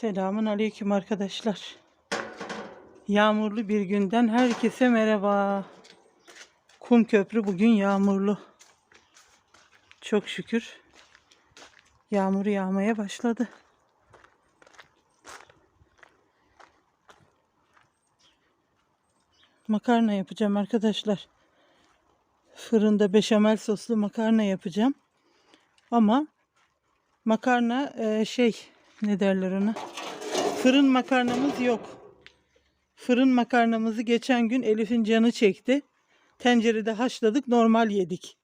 Selamun aleyküm arkadaşlar. Yağmurlu bir günden herkese merhaba. Kum köprü bugün yağmurlu. Çok şükür yağmur yağmaya başladı. Makarna yapacağım arkadaşlar. Fırında beşamel soslu makarna yapacağım. Ama makarna e, şey ne derler ona? Fırın makarnamız yok. Fırın makarnamızı geçen gün Elif'in canı çekti. Tencerede haşladık, normal yedik.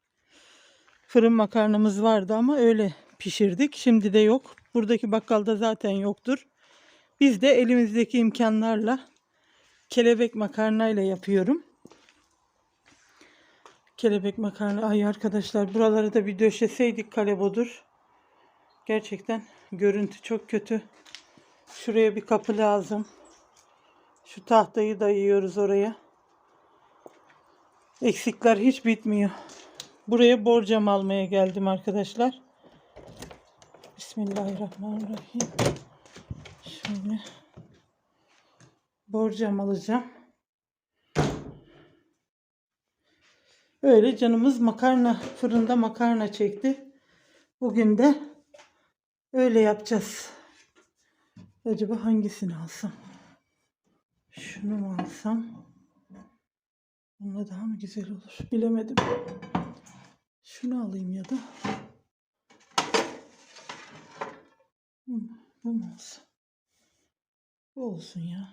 Fırın makarnamız vardı ama öyle pişirdik. Şimdi de yok. Buradaki bakkalda zaten yoktur. Biz de elimizdeki imkanlarla kelebek makarnayla yapıyorum. Kelebek makarna. Ay arkadaşlar buraları da bir döşeseydik kalebodur. Gerçekten görüntü çok kötü. Şuraya bir kapı lazım. Şu tahtayı dayıyoruz oraya. Eksikler hiç bitmiyor. Buraya borcam almaya geldim arkadaşlar. Bismillahirrahmanirrahim. Şöyle borcam alacağım. Öyle canımız makarna fırında makarna çekti. Bugün de öyle yapacağız. Acaba hangisini alsam? Şunu mu alsam? Bununla daha mı güzel olur? Bilemedim. Şunu alayım ya da. Bu mu olsun? Bu olsun ya.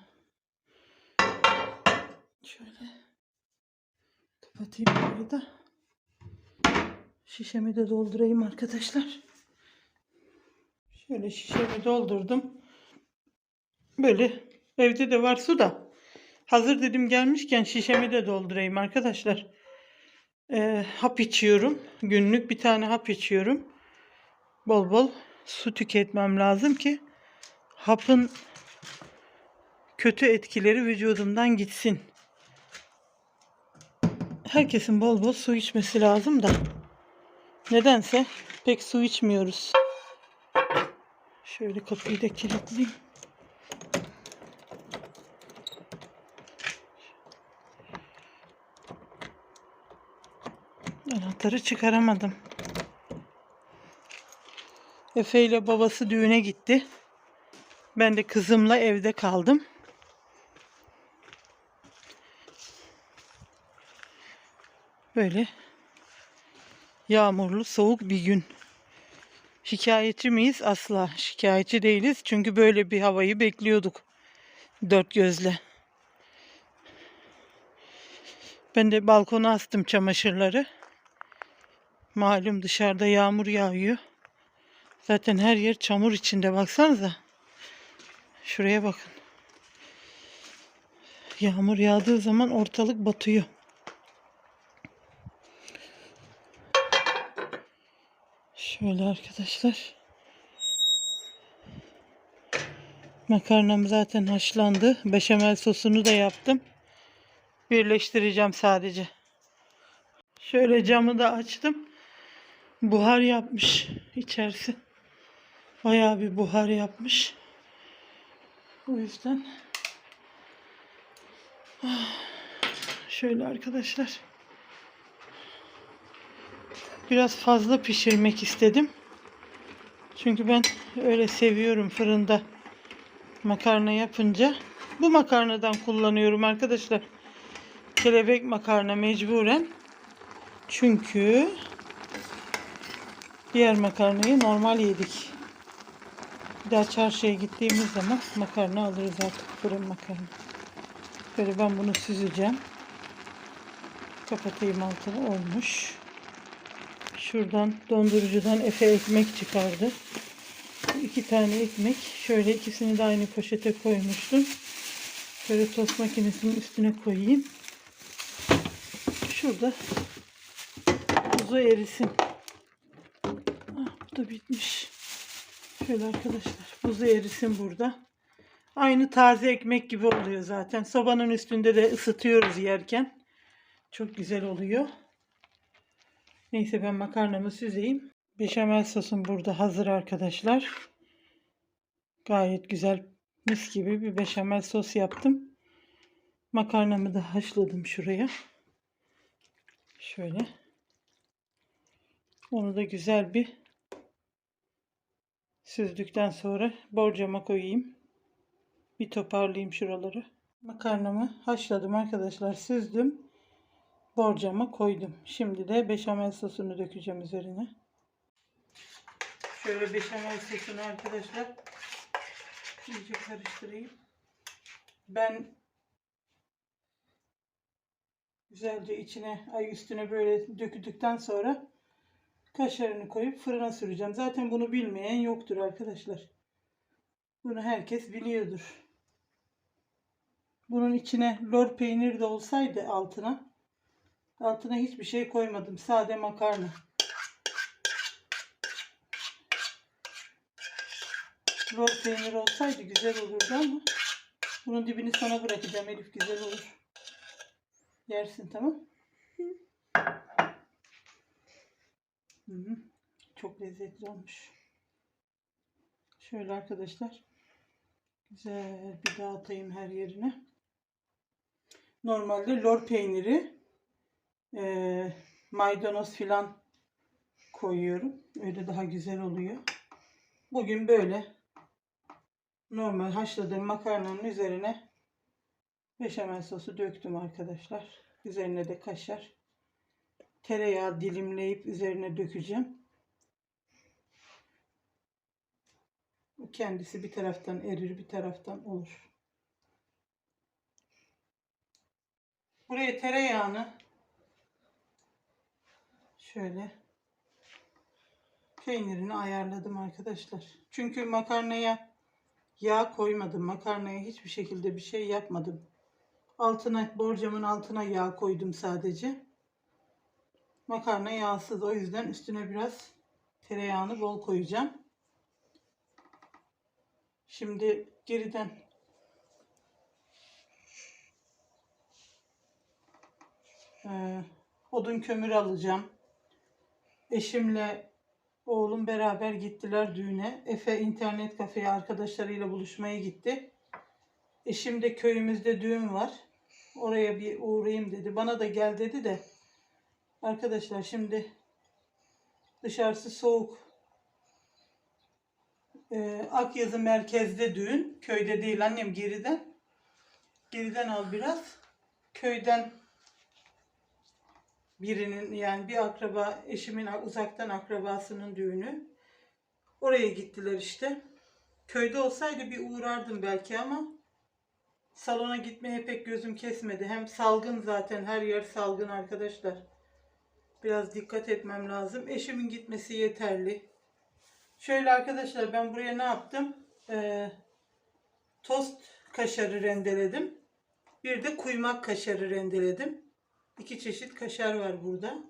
Şöyle kapatayım burayı da. Şişemi de doldurayım arkadaşlar. Şöyle şişemi doldurdum. Böyle evde de var su da. Hazır dedim gelmişken şişemi de doldurayım arkadaşlar. Ee, hap içiyorum. Günlük bir tane hap içiyorum. Bol bol su tüketmem lazım ki hapın kötü etkileri vücudumdan gitsin. Herkesin bol bol su içmesi lazım da. Nedense pek su içmiyoruz. Şöyle kapıyı da kilitleyeyim. Anahtarı çıkaramadım. Efe ile babası düğüne gitti. Ben de kızımla evde kaldım. Böyle yağmurlu, soğuk bir gün. Şikayetçi miyiz? Asla şikayetçi değiliz. Çünkü böyle bir havayı bekliyorduk. Dört gözle. Ben de balkona astım çamaşırları. Malum dışarıda yağmur yağıyor. Zaten her yer çamur içinde baksanıza. Şuraya bakın. Yağmur yağdığı zaman ortalık batıyor. Şöyle arkadaşlar. Makarnam zaten haşlandı. Beşamel sosunu da yaptım. Birleştireceğim sadece. Şöyle camı da açtım. Buhar yapmış içerisi. Bayağı bir buhar yapmış. O yüzden Ah, şöyle arkadaşlar. Biraz fazla pişirmek istedim. Çünkü ben öyle seviyorum fırında makarna yapınca. Bu makarnadan kullanıyorum arkadaşlar. Kelebek makarna mecburen. Çünkü diğer makarnayı normal yedik. Bir daha çarşıya gittiğimiz zaman makarna alırız artık fırın makarna. Böyle ben bunu süzeceğim. Kapatayım altını olmuş. Şuradan dondurucudan Efe ekmek çıkardı. İki tane ekmek. Şöyle ikisini de aynı poşete koymuştum. Şöyle tost makinesinin üstüne koyayım. Şurada buzu erisin. Ah, bu da bitmiş. Şöyle arkadaşlar buzu erisin burada. Aynı taze ekmek gibi oluyor zaten. Sobanın üstünde de ısıtıyoruz yerken. Çok güzel oluyor. Neyse ben makarnamı süzeyim. Beşamel sosum burada hazır arkadaşlar. Gayet güzel mis gibi bir beşamel sos yaptım. Makarnamı da haşladım şuraya. Şöyle. Onu da güzel bir süzdükten sonra borcama koyayım. Bir toparlayayım şuraları. Makarnamı haşladım arkadaşlar. Süzdüm. Borcama koydum. Şimdi de beşamel sosunu dökeceğim üzerine. Şöyle beşamel sosunu arkadaşlar iyice karıştırayım. Ben güzelce içine ay üstüne böyle döküldükten sonra kaşarını koyup fırına süreceğim. Zaten bunu bilmeyen yoktur arkadaşlar. Bunu herkes biliyordur. Bunun içine lor peynir de olsaydı altına altına hiçbir şey koymadım. Sade makarna. Lor peynir olsaydı güzel olurdu ama bunun dibini sona bırakacağım Elif güzel olur. Yersin tamam? Hı hı. Çok lezzetli olmuş. Şöyle arkadaşlar. Güzel bir dağıtayım her yerine. Normalde lor peyniri eee, maydanoz filan koyuyorum. Öyle daha güzel oluyor. Bugün böyle normal haşladığım makarnanın üzerine beşamel sosu döktüm arkadaşlar. Üzerine de kaşar. Tereyağı dilimleyip üzerine dökeceğim. Kendisi bir taraftan erir bir taraftan olur. Buraya tereyağını şöyle peynirini ayarladım arkadaşlar. Çünkü makarnaya yağ koymadım. Makarnaya hiçbir şekilde bir şey yapmadım. Altına borcamın altına yağ koydum sadece. Makarna yağsız o yüzden üstüne biraz tereyağını bol koyacağım. Şimdi geriden eee, odun kömür alacağım. Eşimle oğlum beraber gittiler düğüne. Efe internet kafeye arkadaşlarıyla buluşmaya gitti. Eşim de köyümüzde düğün var. Oraya bir uğrayayım dedi. Bana da gel dedi de. Arkadaşlar şimdi dışarısı soğuk. Ee, Akyazı merkezde düğün. Köyde değil annem geriden. Geriden al biraz. Köyden birinin yani bir akraba eşimin uzaktan akrabasının düğünü. Oraya gittiler işte. Köyde olsaydı bir uğrardım belki ama salona gitmeye pek gözüm kesmedi. Hem salgın zaten her yer salgın arkadaşlar. Biraz dikkat etmem lazım. Eşimin gitmesi yeterli. Şöyle arkadaşlar ben buraya ne yaptım? Ee, tost kaşarı rendeledim. Bir de kuymak kaşarı rendeledim. İki çeşit kaşar var burada.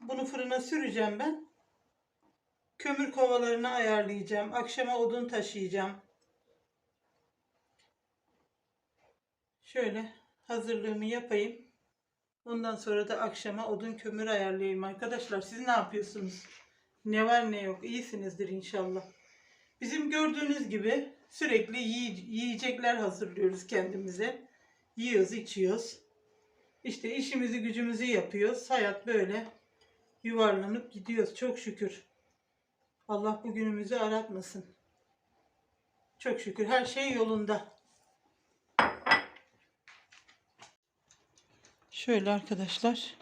Bunu fırına süreceğim ben. Kömür kovalarını ayarlayacağım. Akşama odun taşıyacağım. Şöyle hazırlığımı yapayım. Ondan sonra da akşama odun kömür ayarlayayım arkadaşlar. Siz ne yapıyorsunuz? Ne var ne yok. İyisinizdir inşallah. Bizim gördüğünüz gibi sürekli yiy- yiyecekler hazırlıyoruz kendimize. Yiyoruz, içiyoruz. İşte işimizi gücümüzü yapıyoruz. Hayat böyle yuvarlanıp gidiyoruz. Çok şükür. Allah bugünümüzü aratmasın. Çok şükür her şey yolunda. Şöyle arkadaşlar.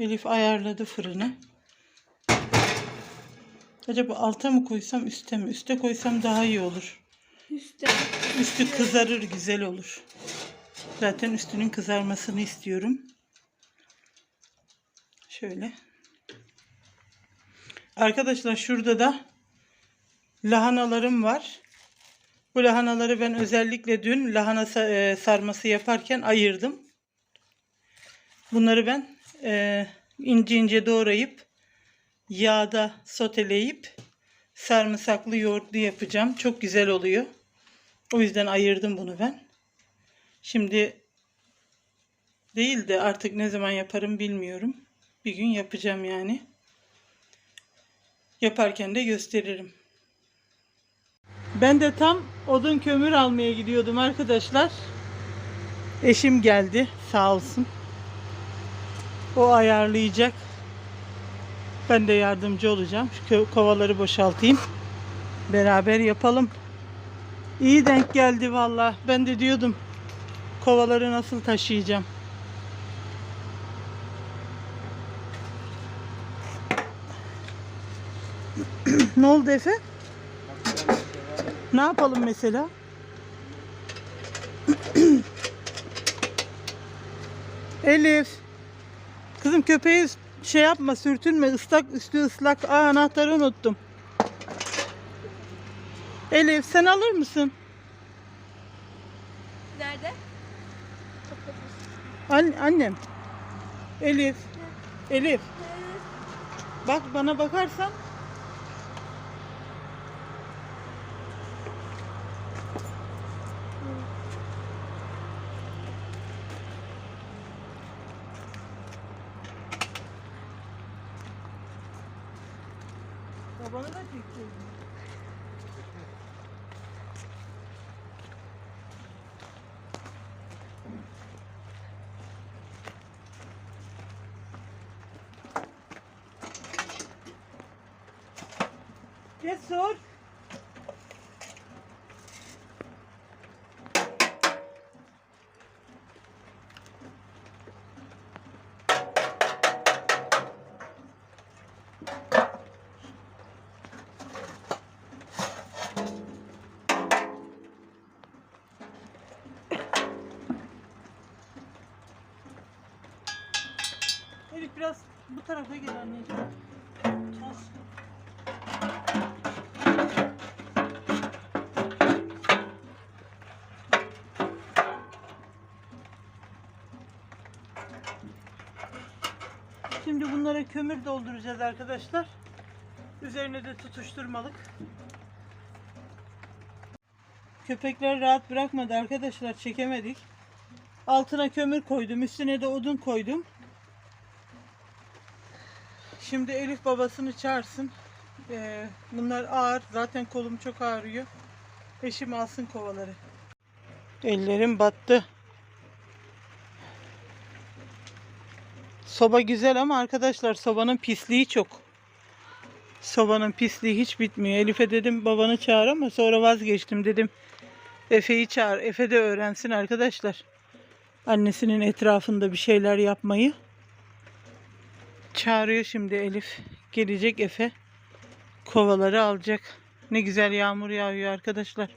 Elif ayarladı fırını. Acaba alta mı koysam üste mi? Üste koysam daha iyi olur. Üstte. Üstü kızarır güzel olur. Zaten üstünün kızarmasını istiyorum. Şöyle. Arkadaşlar şurada da lahanalarım var. Bu lahanaları ben özellikle dün lahana e, sarması yaparken ayırdım. Bunları ben e, ince ince doğrayıp yağda soteleyip sarımsaklı yoğurtlu yapacağım. Çok güzel oluyor. O yüzden ayırdım bunu ben. Şimdi değil de artık ne zaman yaparım bilmiyorum. Bir gün yapacağım yani. Yaparken de gösteririm. Ben de tam odun kömür almaya gidiyordum arkadaşlar. Eşim geldi sağ olsun. O ayarlayacak. Ben de yardımcı olacağım. Şu kovaları boşaltayım. Beraber yapalım. İyi denk geldi valla. Ben de diyordum kovaları nasıl taşıyacağım. ne oldu Efe? Ne yapalım mesela? Elif. Kızım köpeği şey yapma sürtünme ıslak üstü ıslak. Aa anahtarı unuttum. Elif sen alır mısın? Nerede? An annem. Elif. Elif. Bak bana bakarsan. Babanı da çekeceğiz. Cesur. Elif biraz bu tarafa gel anneciğim. Kömür dolduracağız arkadaşlar. Üzerine de tutuşturmalık. Köpekler rahat bırakmadı arkadaşlar çekemedik. Altına kömür koydum, üstüne de odun koydum. Şimdi Elif babasını çağırsın. Ee, bunlar ağır. Zaten kolum çok ağrıyor. Eşim alsın kovaları. Ellerim battı. Soba güzel ama arkadaşlar sobanın pisliği çok. Sobanın pisliği hiç bitmiyor. Elif'e dedim babanı çağır ama sonra vazgeçtim dedim. Efe'yi çağır. Efe de öğrensin arkadaşlar. Annesinin etrafında bir şeyler yapmayı. Çağırıyor şimdi Elif. Gelecek Efe. Kovaları alacak. Ne güzel yağmur yağıyor arkadaşlar.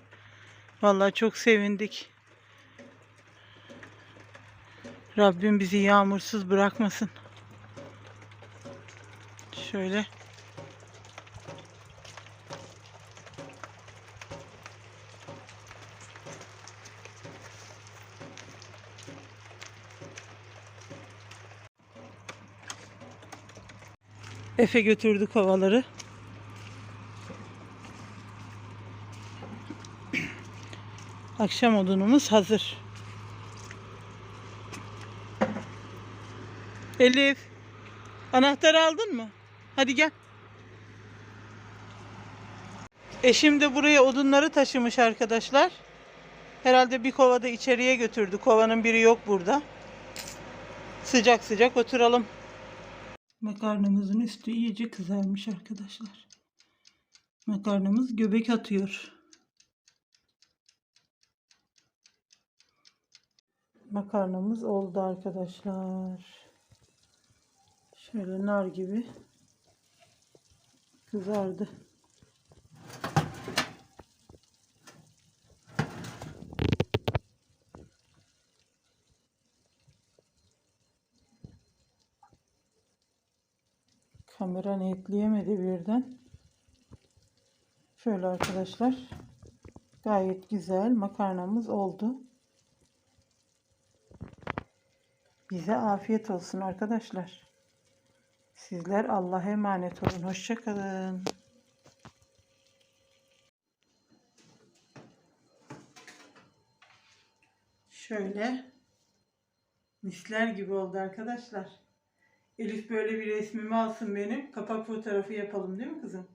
Vallahi çok sevindik. Rabbim bizi yağmursuz bırakmasın. Şöyle. Efe götürdü kovaları. Akşam odunumuz hazır. Elif, anahtarı aldın mı? Hadi gel. Eşim de buraya odunları taşımış arkadaşlar. Herhalde bir kova da içeriye götürdü. Kovanın biri yok burada. Sıcak sıcak oturalım. Makarnamızın üstü iyice kızarmış arkadaşlar. Makarnamız göbek atıyor. Makarnamız oldu arkadaşlar. Şöyle nar gibi kızardı. Kamera netleyemedi birden. Şöyle arkadaşlar. Gayet güzel makarnamız oldu. Bize afiyet olsun arkadaşlar. Sizler Allah'a emanet olun. Hoşçakalın. Şöyle misler gibi oldu arkadaşlar. Elif böyle bir resmimi alsın benim. Kapak fotoğrafı yapalım değil mi kızım?